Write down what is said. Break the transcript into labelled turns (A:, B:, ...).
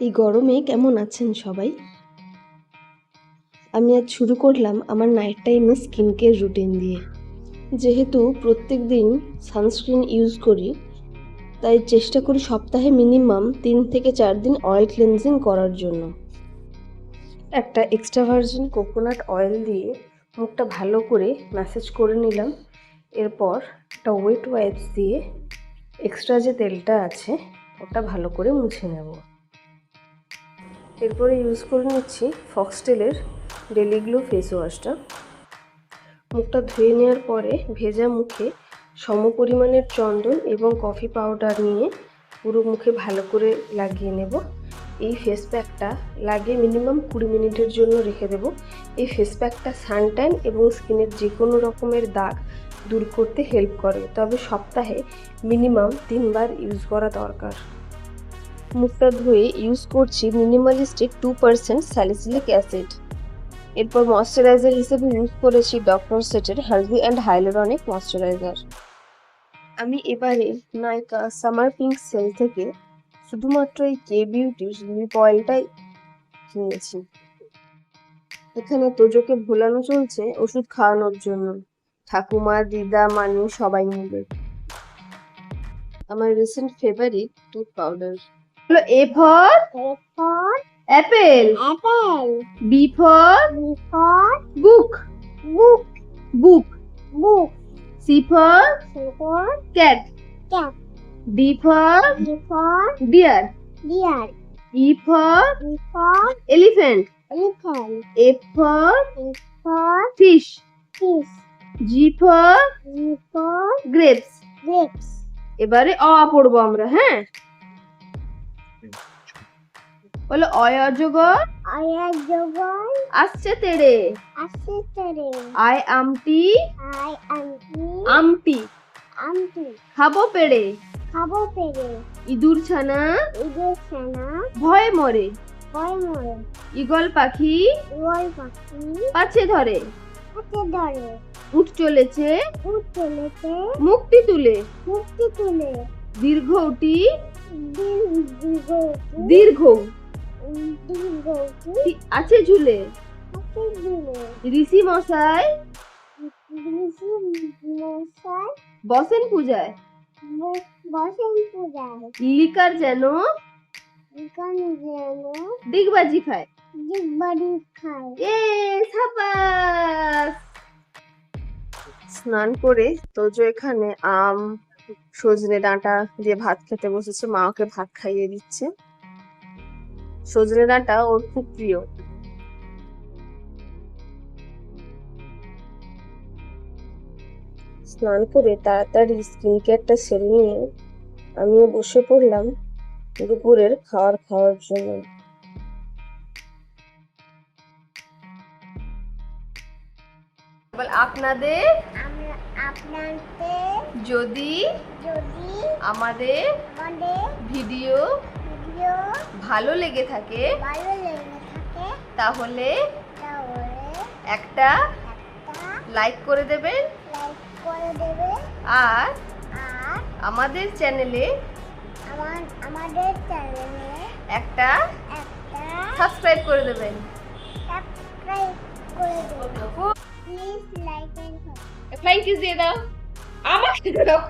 A: এই গরমে কেমন আছেন সবাই? আমি আজ শুরু করলাম আমার নাইট টাইমে স্কিন কেয়ার রুটিন দিয়ে। যেহেতু প্রত্যেক দিন সানস্ক্রিন ইউজ করি, তাই চেষ্টা করি সপ্তাহে মিনিমাম তিন থেকে চার দিন অয়েল ক্লেনজিং করার জন্য। একটা এক্সট্রা ভার্জিন কোকোনাট অয়েল দিয়ে মুখটা ভালো করে ম্যাসেজ করে নিলাম। এরপর একটা ওয়েট ওয়াইপস দিয়ে এক্সট্রা যে তেলটা আছে, ওটা ভালো করে মুছে নেব। এরপরে ইউজ করে নিচ্ছি ফক্সটেলের ডেলি গ্লো ফেস ওয়াশটা মুখটা ধুয়ে নেওয়ার পরে ভেজা মুখে সম পরিমাণের চন্দন এবং কফি পাউডার নিয়ে পুরো মুখে ভালো করে লাগিয়ে নেব। এই ফেস প্যাকটা লাগিয়ে মিনিমাম কুড়ি মিনিটের জন্য রেখে দেব। এই ফেস প্যাকটা সানট্যান এবং স্কিনের যে কোনো রকমের দাগ দূর করতে হেল্প করে। তবে সপ্তাহে মিনিমাম তিনবার ইউজ করা দরকার। মুখটা ধুয়ে ইউজ করছি minimalistic two percent salicylic acid এরপর ময়শ্চারাইজার হিসেবে ইউজ করেছি ডক্টর সেটের হেলদি অ্যান্ড হাইলোরনিক ময়শ্চারাইজার আমি এবারে নাইকা সামার পিঙ্ক সেল থেকে শুধুমাত্র এই কে বিউটির লিপ অয়েলটাই কিনেছি। এখানে তোজোকে ভোলানো চলছে ওষুধ খাওয়ানোর জন্য। ঠাকুমা, দিদা মানু সবাই মিলে। আমার রিসেন্ট ফেভারিট টুথ পাউডার হলো A for apple
B: apple,
A: B for book
B: book,
A: book
B: book,
A: C for cat
B: cat,
A: D for deer
B: deer,
A: E for
B: E
A: elephant
B: elephant,
A: F for fish
B: fish,
A: G for grapes
B: grapes.
A: এবারে অ পড়ব আমরা হ্যাঁ বলো অয় অজগর?
B: am joy,
A: আসছে তেড়ে
B: assistant,
A: আই আমটি।
B: I আমটি। E,
A: আমটি। খাব পেড়ে
B: খাব পেরে,
A: ইঁদুর ছানা।
B: ঈদের সেনা,
A: ভয়ে মরে।
B: ভয় মরে,
A: ঈগল পাখি।
B: রোল পাখি,
A: পাছে ধরে।
B: হাতে ধরে,
A: উঠ চলেছে।
B: উঠ চলেছে,
A: মুক্তি তুলে।
B: মুক্তি তুলে,
A: দীর্ঘ উটি।
B: দীর্ঘ দীর্ঘ।
A: আছে ঝুলে? ঋষি মশাই? বসেন পূজায়।
B: বসেন পূজায়,
A: লিকার যেন? খায়। এ স্নান করে তোজো এখানে আম সজনে ডাঁটা দিয়ে ভাত খেতে বসেছে মা ওকে ভাত খাইয়ে দিচ্ছে। সজনে ডাঁটা ওর খুব প্রিয়। স্নান করে তাড়াতাড়ি স্কিন কেয়ারটা সেরে নিয়ে আমিও বসে পড়লাম দুপুরের খাবার খাওয়ার জন্য। আপনাদের?
B: আপনাদের
A: যদি আমাদের ভিডিও ভালো লেগে থাকে
B: ভালো লেগে থাকে
A: তাহলে একটা লাইক করে দেবেন
B: লাইক করে দেবে
A: আর আমাদের চ্যানেলে
B: আমাদের চ্যানেলে
A: একটা
B: একটা
A: সাবস্ক্রাইব করে দেবেন।
B: সাবস্ক্রাইব করে দেবে please like and
A: flying kiss দিয়ে দাও আমাকে দাও